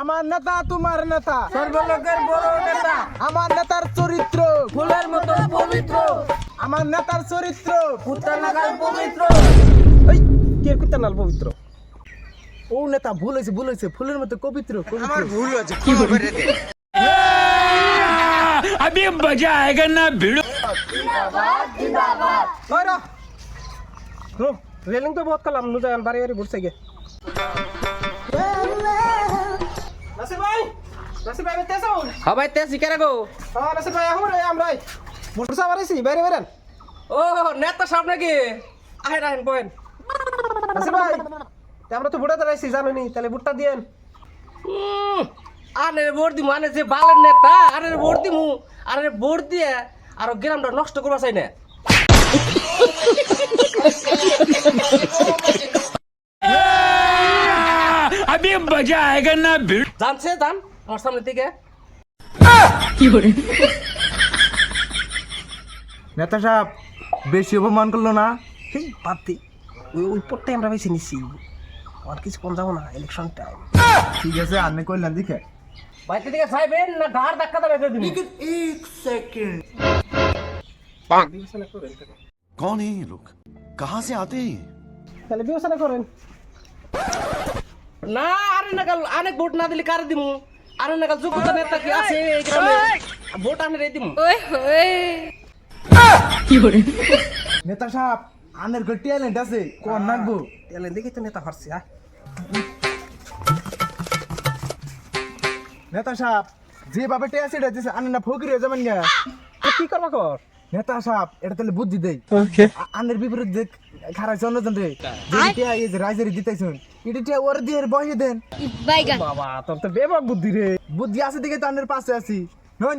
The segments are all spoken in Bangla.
আমার নেতা তোমার নেতা। সর্বলোকের বড় নেতা। আমার নেতার চরিত্র। ফুলের মতো পবিত্র। আমার নেতার চরিত্র। পুত্রা নাগাল পবিত্র। এই কে কুত্তা নাল পবিত্র? ও নেতা ভুল হয়েছে ভুল হয়েছে। ফুলের মতো পবিত্র আমার ভুল হয়েছে কি হ্যাঁ। হবে রে আমি মজা আয়েগা না ভিড় রেলিং তো বহুত কলাম নুজান বাড়ি বাড়ি ঘুরছে গিয়ে নাসির ভাই বেতে আসো হ্যাঁ ভাই তেসি কেন গো হ্যাঁ নাসির ভাই এখন রে আমরা মোটরসাইকেল বাড়াইছি বাইরে বাইরেন ও নেতা সামনে নাকি আহে রাহেন বয়েন নাসির ভাই তা আমরা তো ভোটে দাঁড়াইছি জানো নি তাহলে ভোটটা দিয়েন আনে ভোট দিমু আনে যে বালের নেতা আনে ভোট দিমু আনে ভোট দিয়ে আর গ্রামটা নষ্ট করবা চাই না अभी मजा आएगा ना भिड़ो জানছে জান আমার সামনে থেকে নেতা সাহেব বেশি অপমান করলো না ঠিক পাতি ওই ওই পরটাই আমরা বেছে নিচ্ছি আর কিছু কম যাবো না ইলেকশন টাইম ঠিক আছে আপনি কইলেন দেখে বাইতে থেকে চাইবেন না ঘাড় ধাক্কা দেবে করে দিবি कौन है ये लोग कहाँ से आते हैं ये? তাহলে বিবেচনা করেন না আরে নাগাল অনেক ভোট না দিলে কারে দিমু আরে নাগাল যোগ্যতা নেতা কি আছে এই গ্রামে? ভোট আনে রে দিমু নেতা সাহেব আনের ঘর ট্যালেন্ট আছে কোন নাকবো ট্যালেন্ট দেখি তো নেতা হারছি হ্যাঁ নেতা সাহেব যেভাবে ট্যাসিড আছে আনে না ফকির হয়ে যাবেন গা। কি করবা কর? নেতা সাহেব এটা তাহলে বুদ্ধি দেই। আ- আনের বিপরীত দেখ খারাপ অন্যজন রে। যে টিয়া এই যে রাইজারি দিতেছুন এটা ওর দিয়ে বসে দেন। বাবা তোর তো বেবাক বুদ্ধি রে। বুদ্ধি আছে দিকে তো আনের পাশে আছি। নন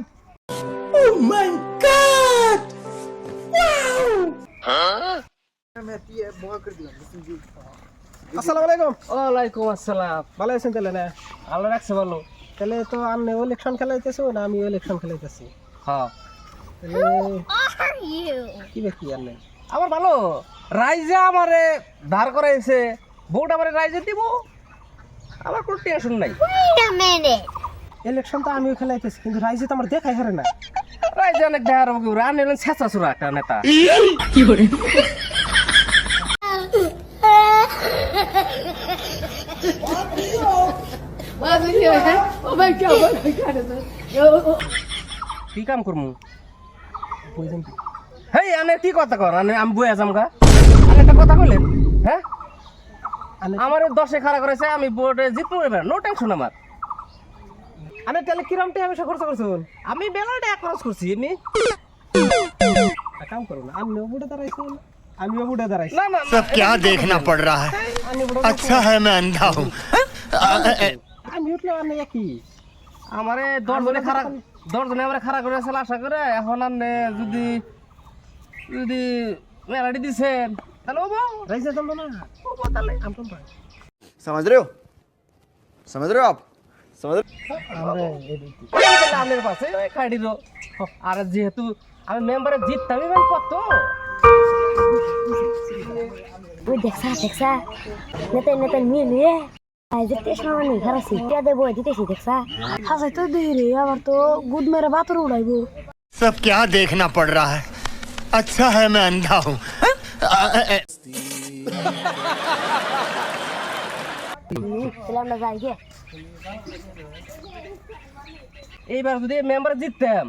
আসসালামু আলাইকুম। ওয়ালাইকুম আসসালাম। ভালো আছেন তাহলে না? আল্লাহ রাখছে ভালো। তাহলে তো আপনি ইলেকশন খেলাইতেছো না আমি ইলেকশন খেলাইতেছি? হ্যাঁ? কি ব্যক্তি আর নেই আমার ভালো। রাইজে আমারে ধার করাইছে। ভোট আমারে রাইজে দিব। আমার কোনো টেনশন নাই। Wait ইলেকশন তো আমিও খেলাইতেছি কিন্তু রাইজে তো আমার দেখাই হারে না। রাইজে অনেক দেখার হবে রান এলেন ছেঁচা চুরা একটা নেতা। কি কাম করমু? বুঝলেন কি হেই আনে কি কথা কর আনে আমি বয়ে যাম গা। আনে একটা কথা কইলেন হ্যাঁ? আমার দশে খাড়া করেছে আমি বোর্ডে জিতবো এবার নো টেনশন আমার আনে তাহলে কিরম টাইম এসে খরচ করছুন আমি বেলাটা এক খরচ করছি এমনি এক কাম করুন আমিও বুড়ে দাঁড়াইছেন আমিও বুড়ে দাঁড়াইছি না না না, सब क्या देखना पड़ रहा है আমি বুড়ে अच्छा है मैं अंधा हूँ আমি উঠলে আর নেই একই আমারে দশজনে খারাপ দশজনে আমরা খারাপ করে আসলে আশা করে এখন আর নে যদি যদি মেলাটি দিছেন তাহলে ও বউ রাইজে জমবো না ও বউ তাহলে আমি তো পাই समझ रहे हो समझ रहे हो आप समझ আমরা এই দিক তাহলে আপনার পাশে ওই খাড়ি দো আর যেহেতু আমি মেম্বারে জিততাম ইভেন কত ওই দেখছা দেখছা নেতা নেতা নিয়ে নিয়ে যে টেশন মানে খারাপ সিটিয়া দেবো দিতেছি দেখছা হাসাই তো দেই রে আবার তো গুদ মেরে বাতর উড়াইবো सब क्या देखना पड़ रहा है अच्छा है मैं अंधा हूँ এইবার যদি মেম্বারে জিততাম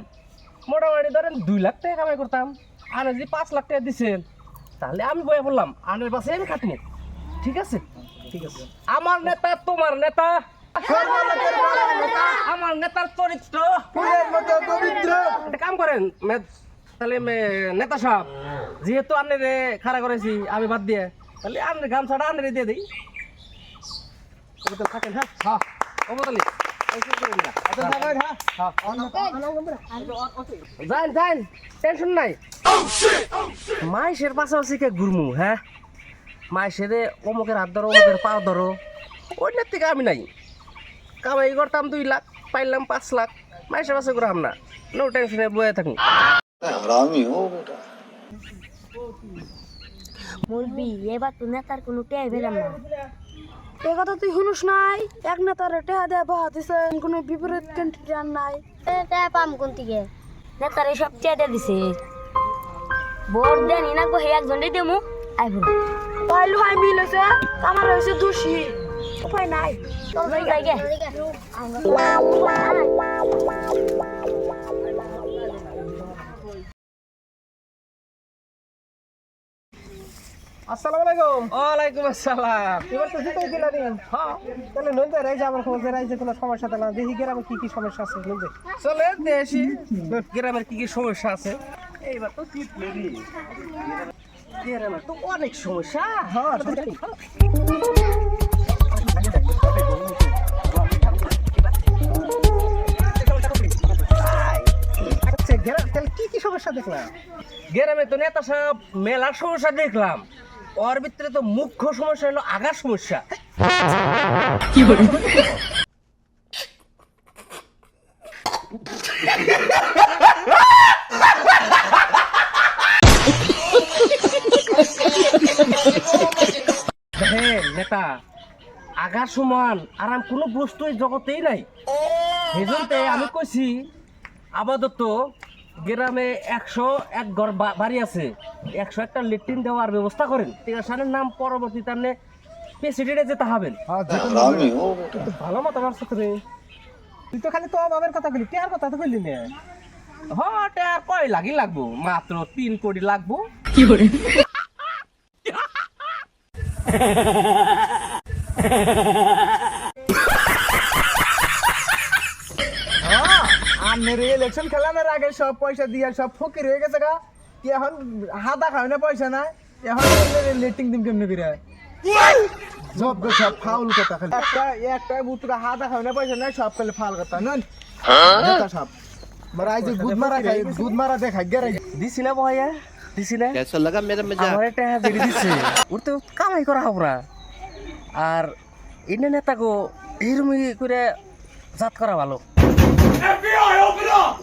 মোটামুটি ধরেন দুই লাখ টাকা কামাই করতাম আর যদি পাঁচ লাখ টাকা দিছেন তাহলে আমি বয়ে পড়লাম আনের পাশে আমি খাটবো ঠিক আছে? ঠিক আছে। আমার নেতা তোমার নেতা। আমার নেতার চরিত্র। কাম করেন তাহলে নেতা সাহেব। যেহেতু আনের খাড়া করেছি আমি বাদ দিয়ে। তাহলে আনের গামছাটা আনের দিয়ে দিই। থাকেন হ্যাঁ? হ্যাঁ। হ্যাঁ যান যান টেনশন নাই। মাইসের পাশাপাশি কে ঘুরমু হ্যাঁ? মাইসের অমুকের হাত ধরো অমুকের পা ধরো। ওইটার থেকে আমি নাই। কামাই করতাম দুই লাখ পাইলাম পাঁচ লাখ। মাইসের পাশে ঘুরাম না। নো টেনশনে বয়ে থাকুন। বলবি এবার তো নেতার কোনো টেয়াই পেলাম না। এ কথা তুই শুনুস নাই? এক নেতার টেহা দেয়া বাহা দিছে কোনো বিপরীত ক্যান্ডিডেট আর নাই। টেহা পাম কোন থেকে নেতার সব চেয়ে দিছে। ভোট দেন ইনাকো হে একজনই দেমু। আইব পাইলু হাই মিলেছে আমার হয়েছে দোষী। উপায় নাই। চল যাই গে। আসসালামু আলাইকুম। ওয়ালাইকুম আসসালাম। এবার তো জিতেই দিলা নি হ্যাঁ। তাহলে রাইজে আমার খবর রাইজে কোনো সমস্যা দেখি গ্রামে কি কি সমস্যা আছে নুন চলে দেশি গ্রামের কি কি সমস্যা আছে। এইবার তো জিতলেরই গ্রামের তো অনেক সমস্যা। হ্যাঁ আচ্ছা কি কি সমস্যা দেখলাম? গ্রামে তো নেতা সাহেব মেলার সমস্যা দেখলাম। ওর ভিতরে তো মুখ্য সমস্যা হলো আগার সমস্যা। দেখেন নেতা আগার সমান আরাম কোনো বস্তুই জগতেই নাই। সেজন্যতে আমি কইছি আপাতত গ্রামে একশো এক ঘর বা- বাড়ি আছে। একশো একটা লেট্রিন দেওয়ার ব্যবস্থা করেন। টিকাশানের নাম পরবর্তীতে আপনি প্রেসিডেন্টে যেতে হবেন। হ্যাঁ ভালো মতো পারছ রে তুই তো খালি তো অভাবের কথা বলি টিয়ার কথা তো বললি না। হটে আর কয় লাগি লাগবো? মাত্র তিন কোটি লাগবো। সামনের ইলেকশন খেলানোর আগে সব পয়সা দিয়ে সব ফকির হয়ে গেছে গা। কি এখন হাতা খায় না পয়সা না? এখন লেটিং দিন কেমনে করে? সব সব ফাউল কথা খালি। একটা একটা বুতুরা হাতা খায় না পয়সা না সব খালি ফাউল কথা নন? সব। মারা যে গুদ মারা খাই গুদ মারা দেখাই গেরাই। দিছিলা ভয়া হ্যাঁ? দিছিলা কেসা লাগা মেরে মজা। আমারে টাকা দিয়ে দিছে। ওর তো কামাই করা হাবরা আর ইন্ডিয়ান নেতাগো এরমই করে জাত করা ভালো। open up!